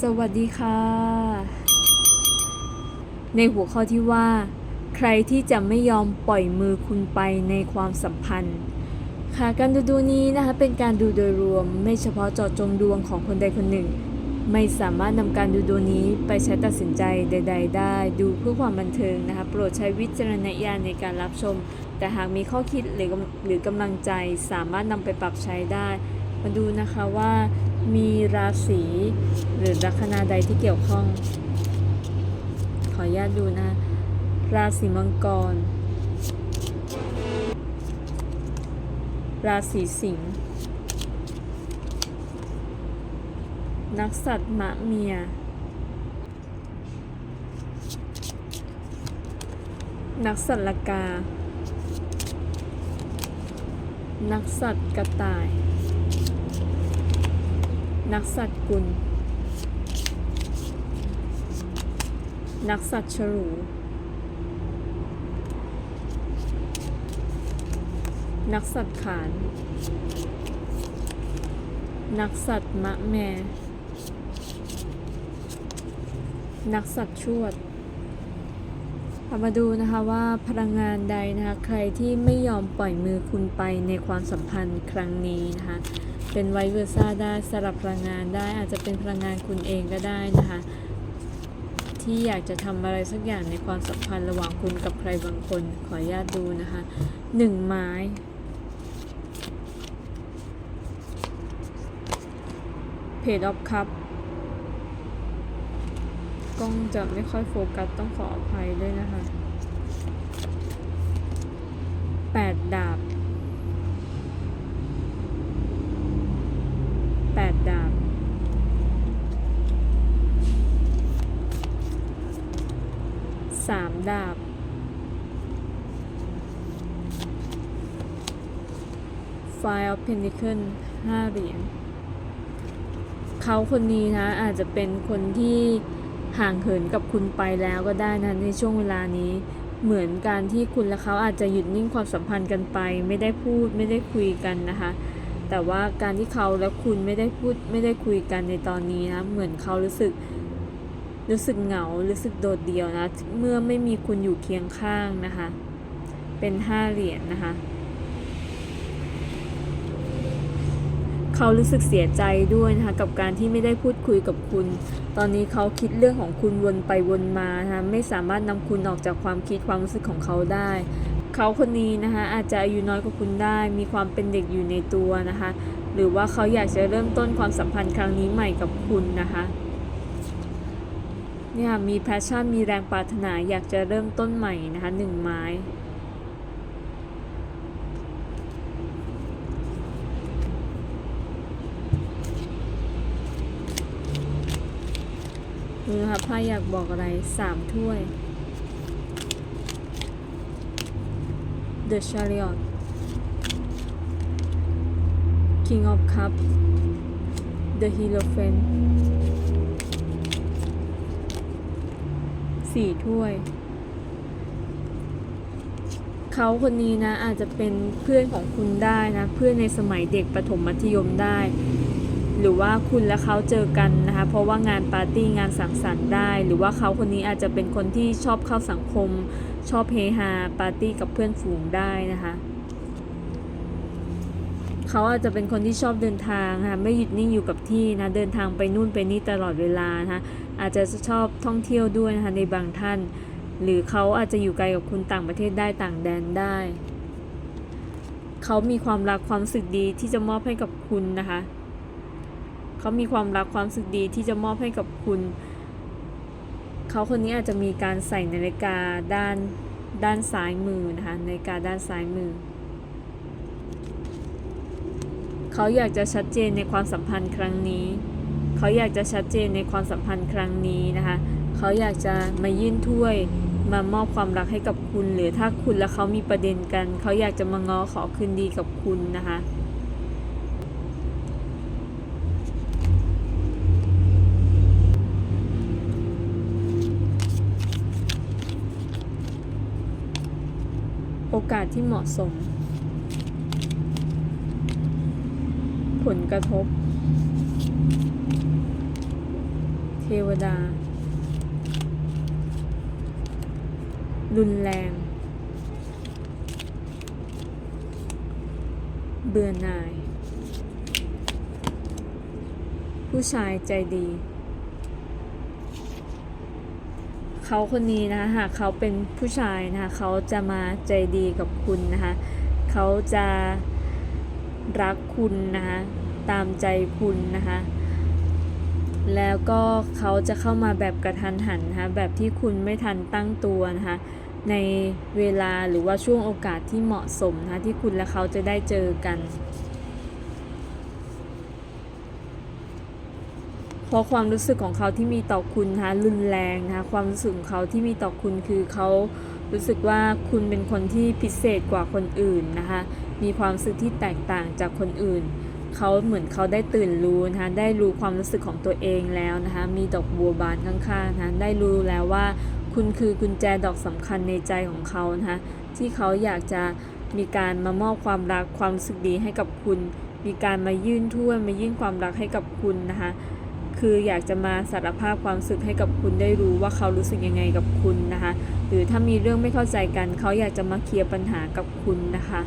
สวัสดีค่ะ ในหัวข้อที่ว่า ใครที่จะไม่ยอมปล่อยมือคุณไปในความสัมพันธ์ ค่ะการดูดูนี้นะคะเป็นการดูโดยรวม ไม่เฉพาะเจาะจงดวงของคนใดคนหนึ่ง ไม่สามารถนำการดูดวงนี้ไปใช้ตัดสินใจใด ๆ ได้ ดูเพื่อความบันเทิงนะคะโปรดใช้วิจารณญาณในการรับชม แต่หากมีข้อคิดหรือหรือกำลังใจสามารถนำไปปรับใช้ได้ มาดูนะคะว่า มีราศีหรือลัคนาใดที่เกี่ยวข้อง ขออนุญาตดูนะ ราศีมังกร ราศีสิงห์นักสัตว์มะเมีย นักสัตว์ละกา นักสัตว์กระต่าย นักสัตว์กุล นักสัตว์ฉลูนักสัตว์ขาน นักสัตว์มะแม นักสัตว์ชวดเรามาดูนะคะว่าพลังงานใดนะคะ ใครที่ไม่ยอมปล่อยมือคุณไปในความสัมพันธ์ครั้งนี้นะคะ เป็นไวเวอร์ซ่าได้สลับพลังงานได้อาจจะเป็นพลังงานคุณเองก็ได้นะคะ ที่อยากจะทำอะไรสักอย่างในความสัมพันธ์ระหว่างคุณกับใครบางคน ขออนุญาตดูนะคะหนึ่งไม้เพจออฟคัพกล้องจะไม่ค่อยโฟกัสต้องขออภัยด้วยนะคะแปดดาบแปดดาบ สาม ดาบ Five of Pentacles ห้าเหรียญเขาคนนี้นะ อาจจะเป็นคนที่ห่างเหินกับคุณไปแล้วก็ได้นะในช่วงเวลานี้ เหมือนการที่คุณและเขาอาจจะหยุดนิ่งความสัมพันธ์กันไป ไม่ได้พูดไม่ได้คุยกันนะคะ แต่ว่าการที่เขาและคุณไม่ได้พูดไม่ได้คุยกันในตอนนี้นะเหมือนเขารู้สึก รู้สึกเหงา รู้สึกโดดเดี่ยวนะ เมื่อไม่มีคุณอยู่เคียงข้างนะคะ เป็นห้าเหรียญนนะคะ เขารู้สึกเสียใจด้วยนะคะ กับการที่ไม่ได้พูดคุยกับคุณ ตอนนี้เขาคิดเรื่องของคุณวนไปวนมานะคะ ไม่สามารถนำคุณออกจากความคิดความรู้สึกของเขาได้ เขาคนนี้นะคะอาจจะอายุน้อยกว่าคุณได้ มีความเป็นเด็กอยู่ในตัวนะคะ หรือว่าเขาอยากจะเริ่มต้นความสัมพันธ์ครั้งนี้ใหม่กับคุณนะคะ เนี่ยมีแพชชั่นมีแรงปรารถนาอยากจะเริ่มต้นใหม่นะคะหนึ่งไม้นี่นะคะพ่าอยากบอกอะไรสามถ้วย The Chariot King of Cups The Hierophant สี่ถ้วย เขาคนนี้นะอาจจะเป็นเพื่อนของคุณได้นะ เพื่อนในสมัยเด็กประถมมัธยมได้ หรือว่าคุณและเขาเจอกันนะคะ เพราะว่างานปาร์ตี้งานสังสรรค์ได้ หรือว่าเขาคนนี้อาจจะเป็นคนที่ชอบเข้าสังคม ชอบเฮฮาปาร์ตี้กับเพื่อนฝูงได้นะคะ เขาอาจจะเป็นคนที่ชอบเดินทางนะคะไม่หยุดนิ่งอยู่กับที่นะเดินทางไปนู่นไปนี่ตลอดเวลานะคะอาจจะชอบท่องเที่ยวด้วยนะคะในบางท่าน หรือเขาอาจจะอยู่ไกลกับคุณต่างประเทศได้ต่างแดนได้ เขามีความรักความสึกดีที่จะมอบให้กับคุณนะคะ เขามีความรักความสึกดีที่จะมอบให้กับคุณ เขาคนนี้อาจจะมีการใส่นาฬิกาด้านด้านซ้ายมือนะคะนาฬิกาด้านซ้ายมือ เขาอยากจะชัดเจนในความสัมพันธ์ครั้งนี้ เขาอยากจะชัดเจนในความสัมพันธ์ครั้งนี้นะคะ เขาอยากจะมายื่นถ้วยมามอบความรักให้กับคุณ หรือถ้าคุณและเขามีประเด็นกัน เขาอยากจะมาง้อขอคืนดีกับคุณนะคะโอกาสที่เหมาะสม ผลกระทบ เทวดา รุนแรง เบื่อหน่าย ผู้ชายใจดี เขาคนนี้นะคะหากเขาเป็นผู้ชายนะคะเขาจะมาใจดีกับคุณนะคะ เขาจะ รักคุณนะคะตามใจคุณนะคะแล้วก็เขาจะเข้ามาแบบกระทันหันนะคะแบบที่คุณไม่ทันตั้งตัวนะคะในเวลาหรือว่าช่วงโอกาสที่เหมาะสมนะคะที่คุณและเขาจะได้เจอกัน เพราะความรู้สึกของเขาที่มีต่อคุณนะคะรุนแรงนะคะความรู้สึกของเขาที่มีต่อคุณคือเขา รู้สึกว่าคุณเป็นคนที่พิเศษกว่าคนอื่นนะคะ มีความรู้สึกที่แตกต่างจากคนอื่น เขาเหมือนเขาได้ตื่นรู้นะคะ ได้รู้ความรู้สึกของตัวเองแล้วนะคะ มีดอกบัวบานข้างๆนะคะ ได้รู้แล้วว่า คุณคือกุญแจดอกสำคัญในใจของเขานะคะ ที่เขาอยากจะมีการมามอบความรักความรู้สึกดีให้กับคุณ มีการมายื่นถ้วยมายื่นความรักให้กับคุณนะคะ คืออยากจะมาสารภาพความสึกให้กับคุณได้รู้ว่าเขารู้สึกยังไงกับคุณนะคะ หรือถ้ามีเรื่องไม่เข้าใจกัน เขาอยากจะมาเคลียร์ปัญหากับคุณนะคะ